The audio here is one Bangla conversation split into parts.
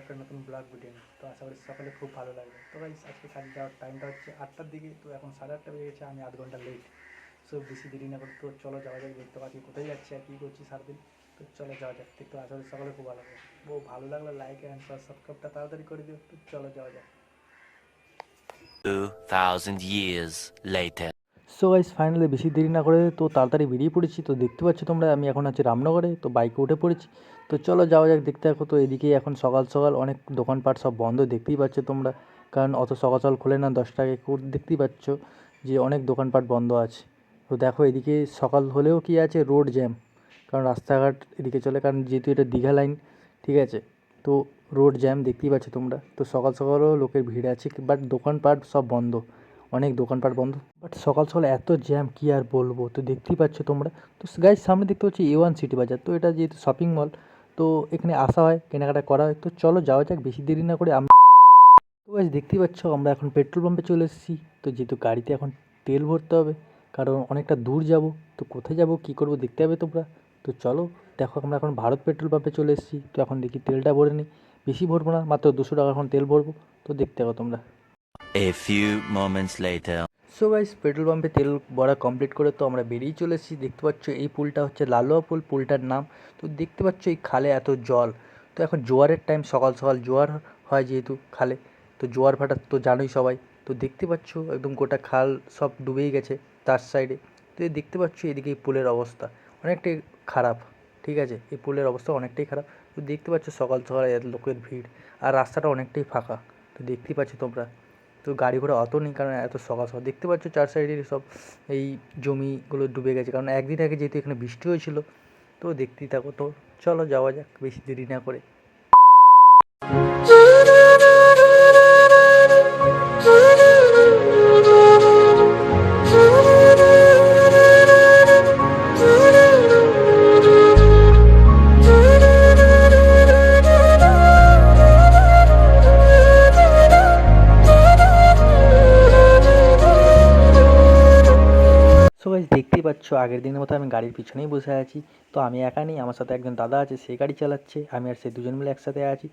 একটা নতুন ব্লগ ভিডিও নিয়ে। তো আশা করি সকলে খুব ভালো লাগবে। তো গাইস আজকে কাজে যাওয়ার টাইমটা হচ্ছে আটটার দিকে। তো এখন সাড়ে আটটা বেজে গেছে আমি আধ ঘণ্টা লেট সো বেশি দেরি না করে তো চলো যাওয়া যাক। দেখতে পাচ্ছি কোথায় যাচ্ছি আর কী করছি সারাদিন। তো চলো যাওয়া যাক। দেখতে আশা করি সকলে খুব ভালো লাগবে বহু ভালো লাগলে? লাইক অ্যান্ড সাবস্ক্রাইবটা তাড়াতাড়ি করে দিও। তো চলো যাওয়া যাক। 2,000 years later. So guys finally বেশি দেরি না করে তো তাড়াতাড়ি বেরিয়ে পড়েছি। তো দেখতে পাচ্ছ তোমরা আমি এখন আছি রামনগরে। তো বাইকে উঠে পড়েছি। তো চলো যাওয়া যাক, দেখতে থাকো তো এদিকে এখন সকাল সকাল অনেক দোকানপাট সব বন্ধ, দেখতেই পাচ্ছ তোমরা। কারণ অত সকাল সকাল খোলে না, দশটা আগে করে দেখতেই পাচ্ছ যে অনেক দোকানপাট বন্ধ আছে। তো দেখো এদিকে সকাল হলেও কি আছে, রোড জ্যাম। কারণ রাস্তাঘাট এদিকে চলে, কারণ যেহেতু এটা দীঘা লাইন, ঠিক আছে? তো রোড জ্যাম, দেখতেই পাচ্ছ তোমরা। তো সকাল সকালও লোকের ভিড় আছে, বাট দোকানপাট সব বন্ধ, অনেক দোকানপাট বন্ধ। বাট সকাল সকাল এত জ্যাম, কি আর বলব? তো দেখতেই পাচ্ছ তোমরা। তো গাইজ সামনে দেখতে পাচ্ছি এ ওয়ান সিটি বাজার তো এটা যেহেতু শপিং মল তো এখানে আসা হয়, কেনাকাটা করা হয়। তো চলো যাওয়া যাক, বেশি দেরি না করে আমি তো গাইজ দেখতেই পাচ্ছ আমরা এখন পেট্রোল পাম্পে চলে এসেছি। তো যেহেতু গাড়িতে এখন তেল ভরতে হবে, কারণ অনেকটা দূর যাব। তো কোথায় যাব, কি করব দেখতে হবে তোমরা। তো চলো, দেখো আমরা এখন ভারত পেট্রোল পাম্পে চলে এসেছি। তো এখন দেখি তেলটা ভরে নিই। বেশি ভরবো না, মাত্র দুশো টাকা এখন তেল ভরবো। তো দেখতে হবে তোমরা। A few moments later. So guys petrol পাম্পে তেল ভরা কমপ্লিট করে তো আমরা বেরিয়ে চলেছি দেখতে পাচ্ছ এই পুলটা হচ্ছে লালুয়া পুল। পুলটার নাম তো দেখতে পাচ্ছ এই খালে এত জল। তো এখন জোয়ারের টাইম সকাল সকাল জোয়ার হয় যেহেতু খালে। তো জোয়ার ভাটা তো জানোই সবাই। তো দেখতে পাচ্ছ একদম গোটা খাল সব ডুবেই গেছে তার সাইডে তো দেখতে পাচ্ছ এদিকে এই পুলের অবস্থা। অনেকটাই খারাপ, ঠিক আছে? এই পুলের অবস্থা অনেকটাই খারাপ। তো দেখতে পাচ্ছ সকাল সকাল লোকের ভিড়। আর রাস্তাটা অনেকটাই ফাঁকা। তো দেখতেই পাচ্ছ তোমরা। তো গাড়ি ঘোড়া অত নেই, কারণ এত সকাল সকাল। দেখতে পাচ্ছ চার সাইডে সব এই জমিগুলো ডুবে গেছে, কারণ একদিন আগে যেহেতু এখানে বৃষ্টি হয়েছিল, তো দেখতেই থাকো। তো চলো যাওয়া যাক, বেশি দেরি না করে। সো গাইজ দেখতেই পাচ্ছ, আগের দিনের মতো আমি গাড়ির পিছনেই বসে আছি। তো আমি একা নেই, আমার সাথে একজন দাদা আছে, সে গাড়ি চালাচ্ছে, আমি আর সে দুজন মিলে একসাথে আছি।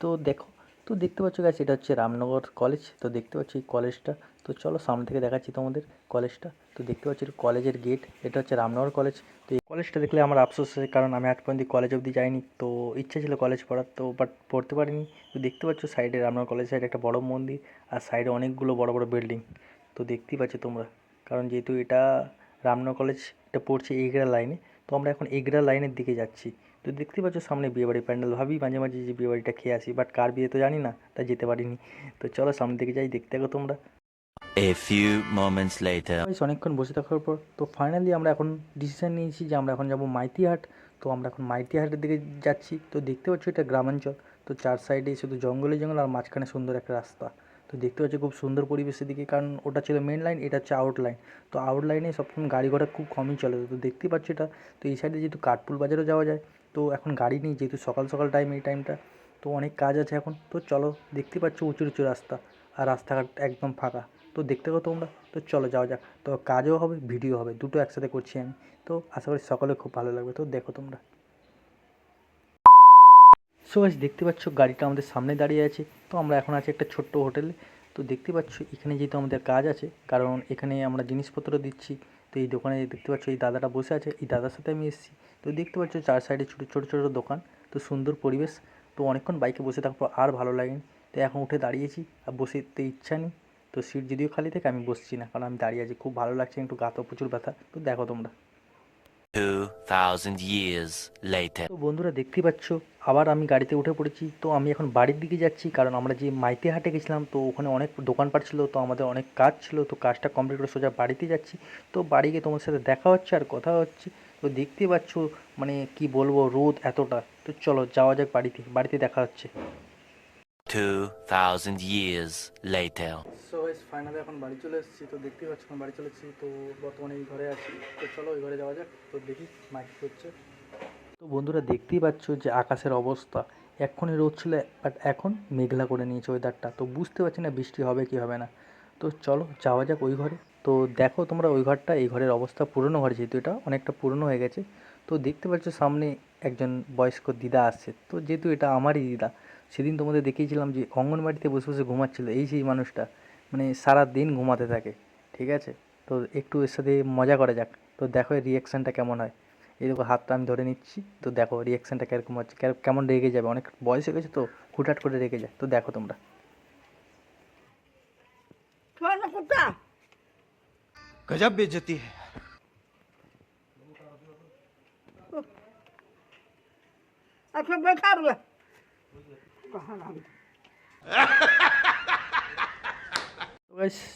তো দেখো, তো দেখতে পাচ্ছ গাছ এটা হচ্ছে রামনগর কলেজ তো দেখতে পাচ্ছ এই কলেজটা তো চলো, সামনে থেকে দেখাচ্ছি তোমাদের কলেজটা তো দেখতে পাচ্ছ কলেজের গেট এটা হচ্ছে রামনগর কলেজ তো এই কলেজটা দেখলে আমার আফসোস হয় কারণ আমি আজ পর্যন্ত কলেজ অবধি যাইনি। তো ইচ্ছা ছিল কলেজ পড়ার, তো বাট পড়তে পারিনি। তো দেখতে পাচ্ছ সাইডে রামনগর কলেজ সাইডে একটা বড় মন্দির, আর সাইডে অনেকগুলো বড় বড় বিল্ডিং তো দেখতেই পাচ্ছ তোমরা। কারণ যেহেতু এটা রামনগর কলেজ এটা পড়ছে এগরা লাইনে তো আমরা এখন এগরা লাইনের দিকে যাচ্ছি। তো দেখতে পাচ্ছ সামনে বিয়েবাড়ি প্যান্ডেল। ভাবি মাঝে মাঝে যে বিয়েবাড়িটা খেয়ে আসি বাট কার বিয়ে তো জানি না তাই যেতে পারিনি। তো চলো সামনের দিকে যাই দেখতে থাকো তোমরা। A few moments later. বেশ অনেকক্ষণ বসে থাকার পর তো ফাইনালি আমরা এখন ডিসিশন নিয়েছি যে আমরা এখন যাব মাইতিহাট। তো আমরা এখন মাইতিহাটের দিকে যাচ্ছি। তো দেখতে পাচ্ছ এটা গ্রামাঞ্চল। তো চার সাইডে শুধু জঙ্গলে জঙ্গল আর মাঝখানে সুন্দর একটা রাস্তা। তো দেখতে পাচ্ছি খুব সুন্দর পরিবেশের দিকে, কারণ ওটা ছিল মেন লাইন এটা হচ্ছে আউট লাইন তো আউট লাইনে সবসময় গাড়ি ঘোড়া খুব কমই চলে। তো দেখতেই পাচ্ছ এটা, তো এই সাইডে যেহেতু কাঠপুল বাজারও যাওয়া যায়, তো এখন গাড়ি নেই যেহেতু সকাল সকাল টাইম এই টাইমটা তো অনেক কাজ আছে এখন। তো চলো, দেখতে পাচ্ছ উঁচু উঁচু রাস্তা, আর রাস্তাঘাট একদম ফাঁকা। তো দেখতে পাবো তোমরা, তো চলো যাওয়া যাক। তো কাজও হবে ভিডিও হবে, দুটো একসাথে করছি আমি। তো আশা করি সকলে খুব ভালো লাগবে। তো দেখো তোমরা। সো গাইস দেখতে পাচ্ছ গাড়িটা আমাদের সামনে দাঁড়িয়ে আছে। তো আমরা এখন আছি একটা ছোট্ট হোটেলে তো দেখতে পাচ্ছ, এখানে যেহেতু আমাদের কাজ আছে, কারণ এখানে আমরা জিনিসপত্র দিচ্ছি। তো এই দোকানে দেখতে পাচ্ছ, এই দাদাটা বসে আছে, এই দাদার সাথে আমি এসেছি। তো দেখতে পাচ্ছ, চার সাইডে ছোটো ছোটো ছোটো দোকান, তো সুন্দর পরিবেশ। তো অনেকক্ষণ বাইকে বসে থাকার পর আর ভালো লাগেনি। তো এখন উঠে দাঁড়িয়েছি, আর বসে তো ইচ্ছা নেই। তো সিট যদিও খালি থাকে, আমি বসছি না, কারণ আমি দাঁড়িয়ে আছি। খুব ভালো লাগছে, একটু গাতো প্রচুর ব্যথা। তো দেখো তোমরা। 2,000 years later. তো বন্ধুরা দেখতেই পাচ্ছ আবার আমি গাড়িতে উঠে পড়েছি। তো আমি এখন বাড়ির দিকে যাচ্ছি কারণ আমরা যে মাইতে হাটে গেছিলাম তো ওখানে অনেক দোকানপাট ছিল তো আমাদের অনেক কাজ ছিল তো কাজটা কমপ্লিট করে সোজা বাড়িতে যাচ্ছি। তো বাড়ি গিয়ে তোমার সাথে দেখা হচ্ছে আর কথা হচ্ছে। তো দেখতেই পাচ্ছ মানে কি বলব রোদ এতটা। তো চলো যাওয়া যাক বাড়িতে বাড়িতে দেখা হচ্ছে। 2,000 years later. So guys finally এখন বাড়ি চলে এসেছি তো দেখতেই পাচ্ছ এখন বাড়ি চলে এসেছি তো বর্তমানে এই ঘরে আছি। তো চলো ওই ঘরে যাওয়া যাক তো দেখি মাইক হচ্ছে। তো বন্ধুরা দেখতেই পাচ্ছ যে আকাশের অবস্থা। এক্ষুনি রোদ ছিল বাট এখন মেঘলা করে নিয়েছে ওয়েদারটা তো বুঝতে পারছি না বৃষ্টি হবে কি হবে না। তো চলো যাওয়া যাক ওই ঘরে। তো দেখো তোমরা ওই ঘরটা এই ঘরের অবস্থা পুরনো ঘর যেহেতু এটা অনেকটা পুরনো হয়ে গেছে। তো দেখতে পাচ্ছ সামনে একজন বয়স্ক দিদা আসছে। তো যেহেতু এটা আমারই দিদা সেদিন তোমাদের দেখিয়েছিলাম যে অঙ্গনবাড়িতে বসে বসে ঘুমাচ্ছিল এই সেই মানুষটা মানে সারা দিন ঘুমাতে থাকে ঠিক আছে তো একটু এর সাথে মজা করা যাক তো দেখো এর রিয়াকশানটা কেমন হয় এই দেখো হাতটা আমি ধরে নিচ্ছি তো দেখো রিয়াকশানটা কীরকম হচ্ছে কের- কেমন রেগে যাবে অনেক বয়স হয়ে গেছে তো হুটহাট করে রেগে যায় তো দেখো তোমরা छोड़ना कुत्ता गजब बेइज्जती है अच्छा बैठा रुआ कहाँ नाम তো গাইস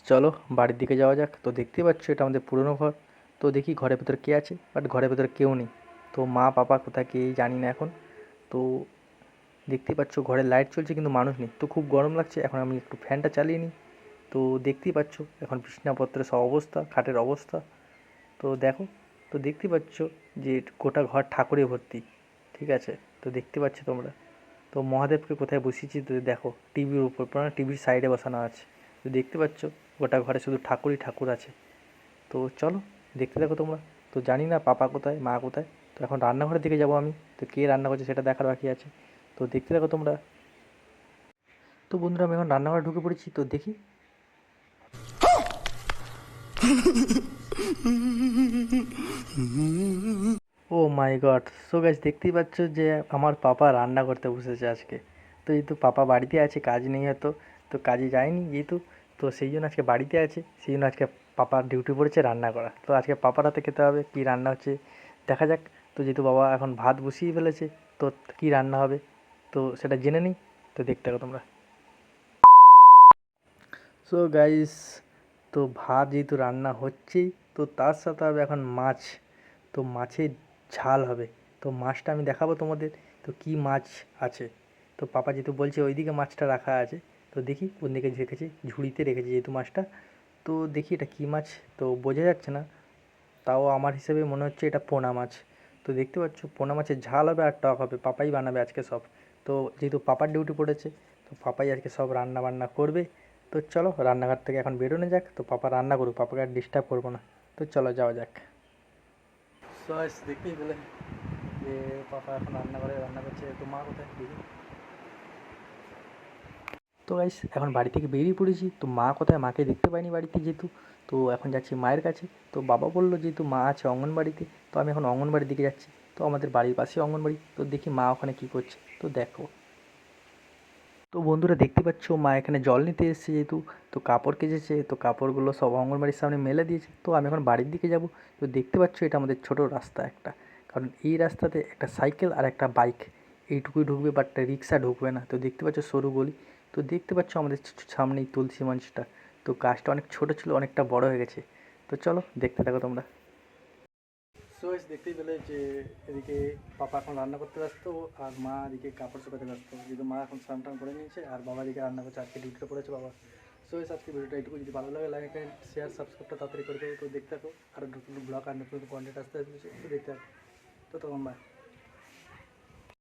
চলো বাড়ির দিকে যাওয়া যাক। তো দেখতে পাচ্ছ এটা আমাদের পুরনো ঘর। তো দেখি ঘরের ভেতর কে আছে বাট ঘরের ভেতর কেউ নেই। তো মা, পাপা কোথায় কে জানি না এখন। তো দেখতে পাচ্ছ ঘরে লাইট চলছে, কিন্তু মানুষ নেই। তো খুব গরম লাগছে, এখন আমি একটু ফ্যানটা চালিয়ে নিই। তো দেখতেই পাচ্ছ এখন বিছনাপত্রের সব অবস্থা, খাটের অবস্থা। তো দেখো, তো দেখতে পাচ্ছ যে গোটা ঘর ঠাকুরে ভর্তি, ঠিক আছে? তো দেখতে পাচ্ছ তোমরা। তো মহাদেবকে কোথায় বসিয়েছি তো দেখো, টিভির উপর পুরো টিভির সাইডে বসানো আছে। তো দেখতে পাচ্ছ, গোটা ঘরে শুধু ঠাকুরই ঠাকুর আছে। তো চলো, দেখতে দেখো তোমরা। তো জানি না পাপা কোথায়, মা কোথায়। তো এখন রান্নাঘরের দিকে যাব আমি। তো কে রান্না করছে সেটা দেখার বাকি আছে। তো দেখতে দেখো তোমরা। তো বন্ধুরা, আমি এখন রান্নাঘরে ঢুকে পড়েছি। তো দেখি। Oh my God. So guys দেখতেই পাচ্ছ যে আমার পাপা রান্না করতে বসেছে আজকে। তো যেহেতু পাপা বাড়িতে আছে, কাজ নেই হয়তো। তো কাজে যায়নি যেহেতু। তো সেই জন্য আজকে বাড়িতে আছে, সেই জন্য আজকে পাপার ডিউটি পড়েছে রান্না করা। তো আজকে পাপার হাতে খেতে হবে, কী রান্না হচ্ছে দেখা যাক। তো যেহেতু বাবা এখন ভাত বসিয়ে ফেলেছে, তো কী রান্না হবে? তো সেটা জেনে নিই, তো দেখতে থাকো তোমরা। সো গাইস তো ভাত যেহেতু রান্না হচ্ছেই, তো তার সাথে হবে এখন মাছ। তো মাছের ঝাল হবে। তো মাছটা আমি দেখাবো তোমাদের, তো কি মাছ আছে। তো পাপা যেহেতু বলছে ওইদিকে মাছটা রাখা আছে, তো দেখি কোন দিকে রেখেছে, ঝুড়িতে রেখেছে যেহেতু মাছটা। তো দেখি এটা কী মাছ, তো বোঝা যাচ্ছে না। তাও আমার হিসেবে মনে হচ্ছে এটা পোনা মাছ। তো দেখতে পাচ্ছ, পোনা মাছের ঝাল হবে আর টক হবে, পাপাই বানাবে আজকে সব। তো যেহেতু পাপার ডিউটি পড়েছে, তো পাপাই আজকে সব রান্না বান্না করবে। তো চলো, রান্নাঘর থেকে এখন বেরোনো যাক। তো পাপা রান্না করুক, পাপাকে আর ডিস্টার্ব করব না। তো চলো যাওয়া যাক। সস দেখতেই পেলে যে পাপা এখন রান্না করে, রান্না করছে তো মা কোথায়? দেখি। তো গাইস এখন বাড়ি থেকে বেরিয়ে পড়েছি, তো মা কোথায়? মাকে দেখতে পাইনি বাড়িতে যেহেতু, তো এখন যাচ্ছি মায়ের কাছে। তো বাবা বলল যেহেতু মা আছে অঙ্গনবাড়িতে, তো আমি এখন অঙ্গনবাড়ির দিকে যাচ্ছি। তো আমাদের বাড়ির পাশেই অঙ্গনবাড়ি, তো দেখি মা ওখানে কী করছে। তো দেখো তো বন্ধুরা দেখতে পাচ্ছ, মা এখানে জল নিতে এসেছে যেহেতু, তো কাপড় কেচেছে, তো কাপড়গুলো সব অঙ্গনবাড়ির সামনে মেলে দিয়েছে, তো আমি এখন বাড়ির দিকে যাব। তো দেখতে পাচ্ছ, এটা আমাদের ছোট রাস্তা একটা, কারণ এই রাস্তাতে একটা সাইকেল আর একটা বাইক, এইটুকুই ঢুকবে বাট রিক্সা ঢুকবে না। তো দেখতে পাচ্ছ, সরু গলি, তো দেখতে পাচ্ছ আমাদের সামনেই তুলসী মঞ্চটা, তো গাছটা অনেক ছোট ছিল, অনেকটা বড় হয়ে গেছে। তো চলো, দেখতে থাকো তোমরা। সো দেখতেই পেলে যে এদিকে পাপা এখন রান্না করতে ব্যস্ত আর মা এদিকে কাপড় শুকাতে ব্যস্ত। যেহেতু মা এখন স্নান টান করে নিয়েছে আর বাবা এদিকে রান্না করছে, আজকে ডিউটিতে পড়েছে বাবা। সো আজকে ভিডিওটা এইটুকু। যদি ভালো লাগে লাইক শেয়ার সাবস্ক্রাইবটা তাড়াতাড়ি করে দেবো তো দেখতে থাকো, আর নতুন ব্লগ আর নতুন কন্টেন্ট আসতে আসবে দেখতে থাকো। তো তখন বাই